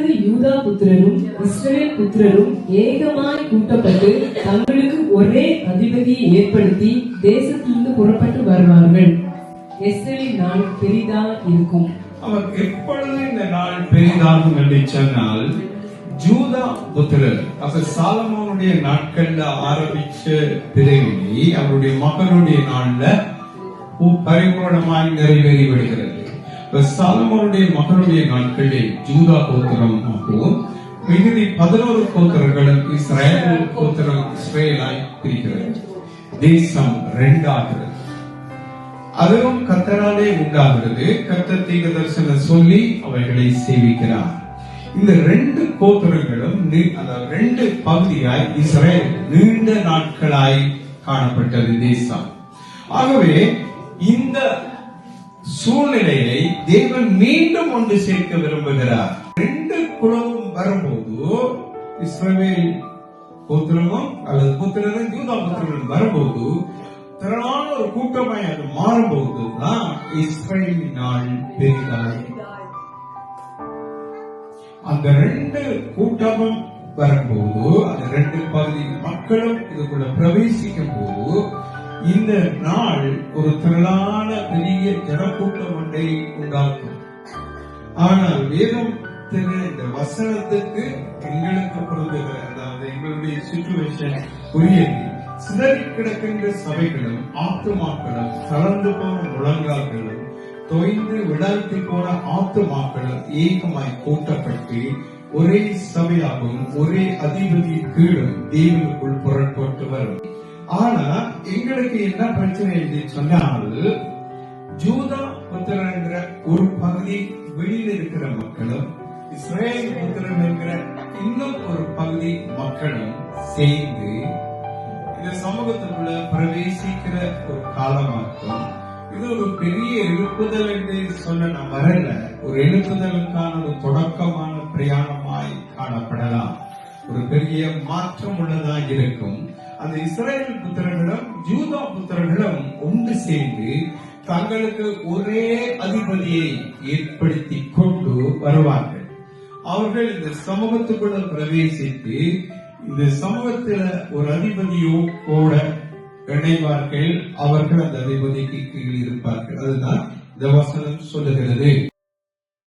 அப்பொழுது யூதா புத்திரரும் இஸ்ரேல் புத்திரரும் ஏகமாய் கூட்டப்பட்டு தங்களுக்கு ஒரே அதிபதியை ஏற்படுத்தி தேசத்திலிருந்து புறப்பட்டு வருவார்கள். எஸ்ரேலின் நாள் பெரிதா இருக்கும். அவர் எப்பொழுது இந்த நாள் பெரிதாகும் என்று சொன்னால் ஜூதா புத்திரர் அப்ப சாலமோனுடைய நாட்கள்ல ஆரம்பிச்ச பிறவினை அவருடைய மகனுடைய நாள்ல பரிபூர்ணமாய் நிறைவேறி விடுகிறது சாலமோனுடைய மகனுடைய நாட்களிலே ஜூதா கோத்திரமாகவும் மிகுதி பதினோரு கோத்திரங்களும் இஸ்ரேல் கோத்திரம் இஸ்ரேலாய் பிரிக்கிறது. தேசம் ரெண்டாகிறது. அதுவும் கத்தராலே உண்டாகிறது. கத்தர் தீக தரிசனம் சொல்லி அவைகளை சேவிக்கிறார். இந்த ரெண்டு கோத்திரங்களும் அதாவது ரெண்டு பகுதியாய் இஸ்ரேல் நீண்ட நாட்களாய் காணப்பட்டது தேசம். ஆகவே இந்த சூழ்நிலையை தேவன் மீண்டும் ஒன்று சேர்க்க விரும்புகிறார். ரெண்டு குலமும் வரும்போது இஸ்ரவேல் புத்திரமும் அல்லது புத்திரரும் யூதா புத்திரரும் வரும்போது திரளான ஒரு கூட்டமாய் அது மாறும்போது தான் இஸ்ரேல் நாள் பெரிதாய். அந்த ரெண்டு கூட்டமும் வரும்போது அந்த ரெண்டு பகுதி மக்களும் இதுக்குள்ள பிரவேசிக்கும் போது இந்த நாள் ஒரு திரளான பெரிய ஜனக்கூட்டம் ஒன்றை உண்டாக்கும். ஆனால் வேதம் இந்த வசனத்துக்கு எங்களுக்கு பொருந்துகிற அதாவது எங்களுடைய சுச்சுவேஷன் புரியுது சிதறி கிடக்கின்ற சபைகளும் ஆத்துமாக்களும் கலந்து போன முழங்கால்களும் தொய்ந்து விடாய்த்து போன ஆத்துமாக்களும் ஏகமாய் கூட்டப்பட்டு ஒரே சபையாகவும் ஒரே அதிபதி கீழும் தேவனுக்குள் புறப்பட்டு வரும். ஆனா எங்களுக்கு என்ன பிரச்சனை என்று சொன்னால் ஜூதா புத்திரன் என்கிற ஒரு பகுதி வெளியில் இருக்கிற மக்களும் இஸ்ரேல் புத்திரன் என்கிற இன்னும் ஒரு பகுதி மக்களும் சேர்ந்து இந்த சமூகத்துக்குள்ள பிரவேசிக்கிற ஒரு காலமாகும் இது ஒரு பெரிய எழுப்புதல் என்று சொல்ல நான் வரல. ஒரு எழுப்புதலுக்கான ஒரு தொடக்கமான பிரயாணமாய் காணப்படலாம். ஒரு பெரிய மாற்றம் உள்ளதாக இருக்கும். அந்த இஸ்ரேல் புத்திரர்களும் யூதா புத்திரர்களும் ஒன்று சேர்ந்து தங்களுக்கு ஒரே அதிபதியை ஏற்படுத்தி கொண்டு வருவார்கள். அவர்கள் இந்த சமூகத்துக்குள்ள பிரவேசித்து இந்த சமூகத்துல ஒரு அதிபதியோ கூட இணைவார்கள். அவர்கள் அந்த அதிபதிக்கு கீழ் இருப்பார்கள். அதுதான் இந்த வசனம் சொல்லுகிறது.